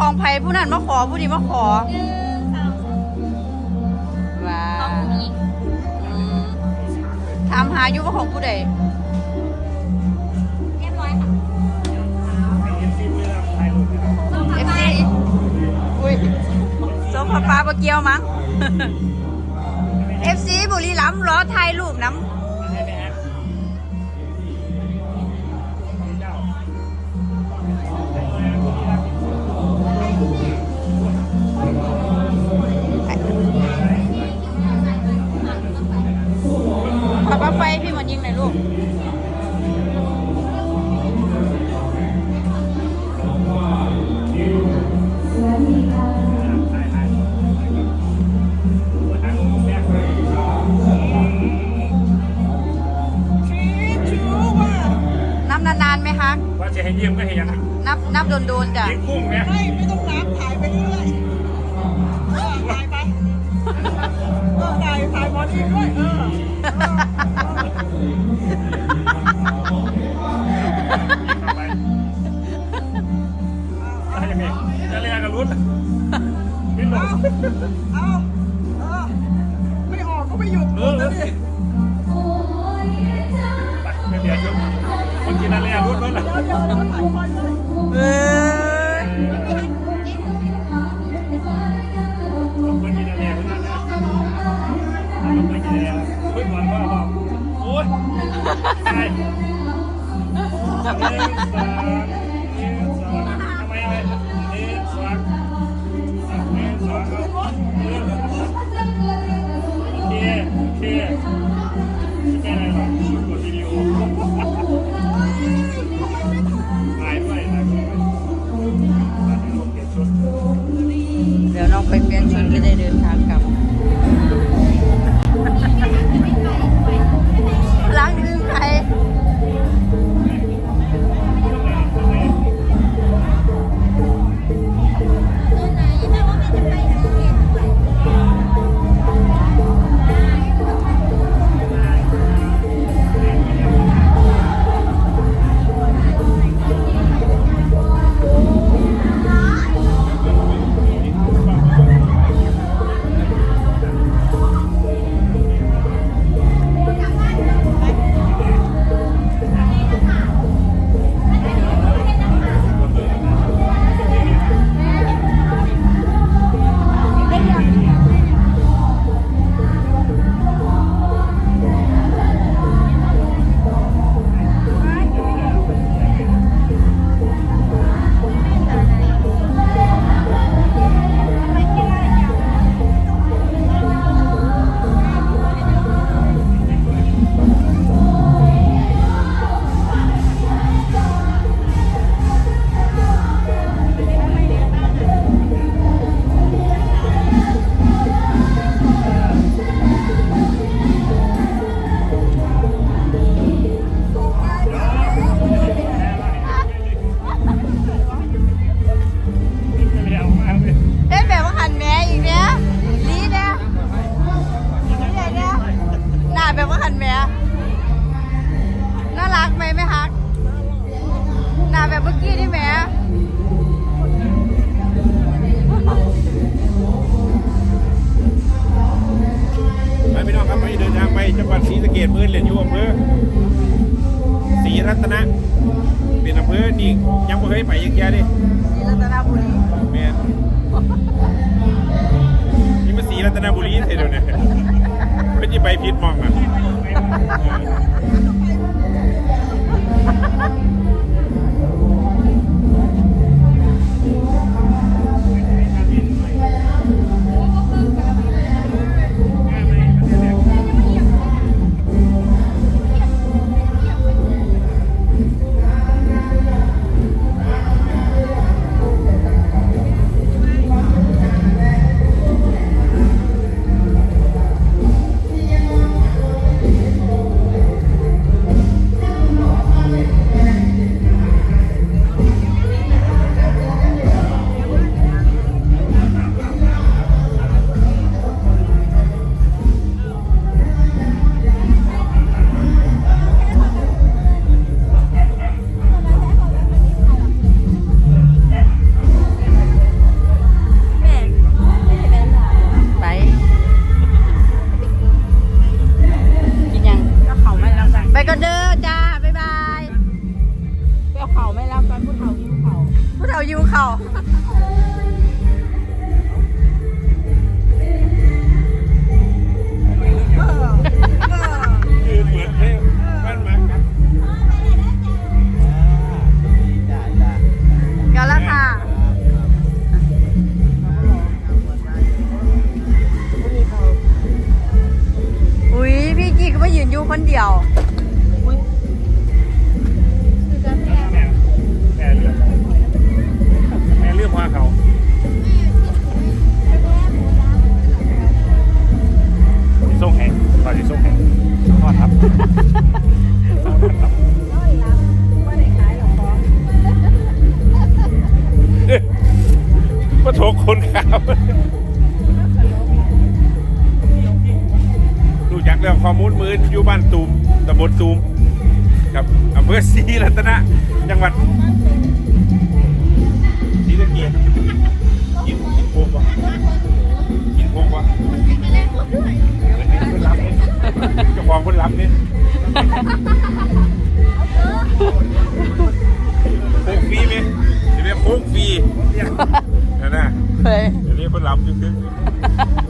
ของไผผู้นั้นมาขอผู้นี้มาขอว้าอืมถามหาอยู่ว่าของผู้ใดเรียบร้อยค่ะเอ็นซีเวลาถ่ายรูปนะครับต้องเอทำฟไปซีอุ้ยโซฟาปลาบะเกียวมั้งเอฟซีบุรีรัมย์รอถ่ายรูปน้ใลูกนับนานๆไหมคะว่าจะให้เยี่ยมก็ให้ยังนับนับโดนๆจ้ะยิงกุ้งไหมไม่ไม่ต้องนับถ่ายไปเรื่อย ถ่ายถ่ายหมอนอิงด้วยเออเออไปอะไรอย่างนี้จะเรียกกันรุ่นไม่หลเอางเอาเออไม่ออกก็ไม่หยุดเอหมอดแล้วดิไม่เบียดชุดคนกินอะไรรุ่นนั่นแหละเดี๋ยวเดี๋ยวเราถ่ายไปเลย เอ้ย ยใช่หนึ่งสองหนึ่งสอง ว่าหันแม่น่ารักไหมไหมฮักหน้าแบบเมื่อกี้นี่แหม่ไปพี่น้องครับไปเดินทางไปจังหวัดศรีสะเกษมือเรียนอยู่อำเภอศรีรัตนะ เป็นอำเภอนี่ยังไม่เคยไปยังแค่ดิที่รัตนบุรีแม่นนี่มาศรีรัตนบุรีเท่เดียวเนี่ยไม่ใช่ไปผิดหมองอะ Yeah. คนเดียวแม่แม่เลือกแม่เลือกว่าเขาสิส่งแห่งตอนที่ส่งแห่งทอดครับทอดครับเอ๊ะมาโถกคนข่าว เรื่องข้อมูลมืออยู่บ้านตูมตำบลตูมกับอำเภอศรีรัตนะจังหวัดศรีสะเกษกินกินโคกวะกินโคกวะคนรับเนี่ยเจ้าของคนรับเนี่ยโคกฟรีไหมจะเรียกโคกฟรีนะนะเฮ้ยจะเรียกคนรับจริงๆ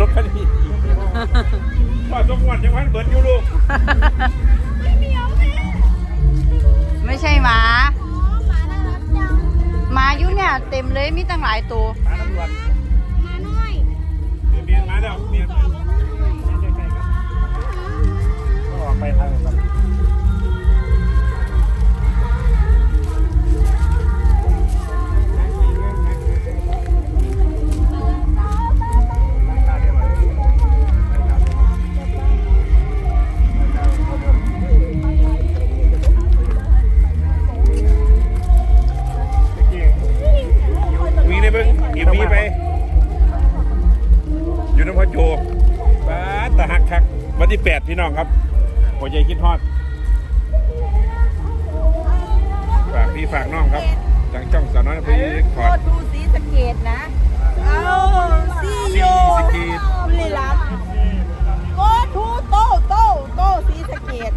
รถคันรถคันนี้ว่าสมวันยังวันเบิร์ดอยู่ลูกไม่ใช่หมาหมาอยู่เนี่ยเต็มเลยมีตั้งหลายตัวมาตำรวจเมียนมาแล้วเมียนมาใกล้ๆกันก็ออกไปทาง ตะหักคักวันที่แปดพี่น้องครับหัวใจคิดฮอด ฝากพี่ฝากน้องครับจังจ้องสาวน้อยไปขอดดูสีสะเกตนะ เอาซีโยสีสะเกษบุรีรัมย์โกทูโตโตโตสีสะเกต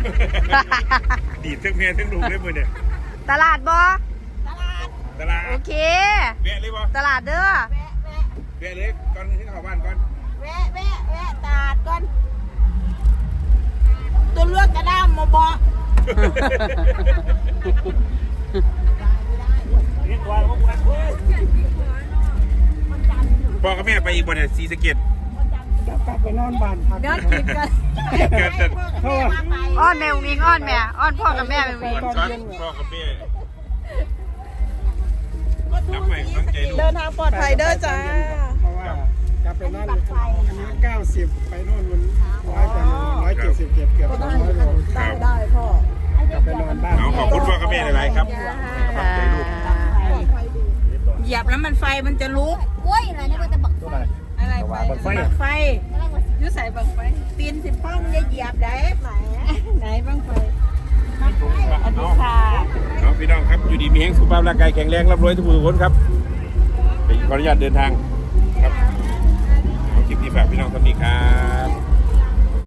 ดีดทั้งเมียทั้งลูกเลยมือเนี่ยตลาดบอตลาดตลาดโอเค แวะเลยบ่ตลาดเด้อแวะแวะแวะเลยก่อนที่เข้าบ้านก่อน แวะแวะแวะตลาดก่อนตัวเลือกกระด้ามมาบอกพ่อกับแม่ไปอีกบ่เนี่ยสีสะเก็ดเดินกินกันเกิดแต่แม่มาไปอ้อนแมววิงอ้อนแม่อ้อนพ่อกับแม่เป็นวิงก่อนซ้อนพ่อกับแม่ก็ดูสีสะเกตเดินทางปลอดภัยเด้อจ้าเพราะว่า กลับไปนั่นอันนี้เก้าสิบไปโน่นมันร้อยกว่าโลร้อยเจ็ดสิบเจ็ดเกือบสองร้อยโลครับได้พ่อกลับไปนอนบ้านเอาขอบคุณพ่อกับแม่หลายๆครับขอบใจลูกเหยียบแล้วมันไฟมันจะลุกอะไรไฟไฟไฟยุใส่บังไฟตีนสิบป้องจะเหยียบได้ไหนไหนบ้างไฟเอาเอาพี่น้องครับอยู่ดีมีแห้งสุขภาพร่างกายแข็งแรงร่ำรวยทุกผู้ทุกคนครับขออนุญาตเดินทาง คลิปนี้ฝากพี่น้องท่านนี้ครับ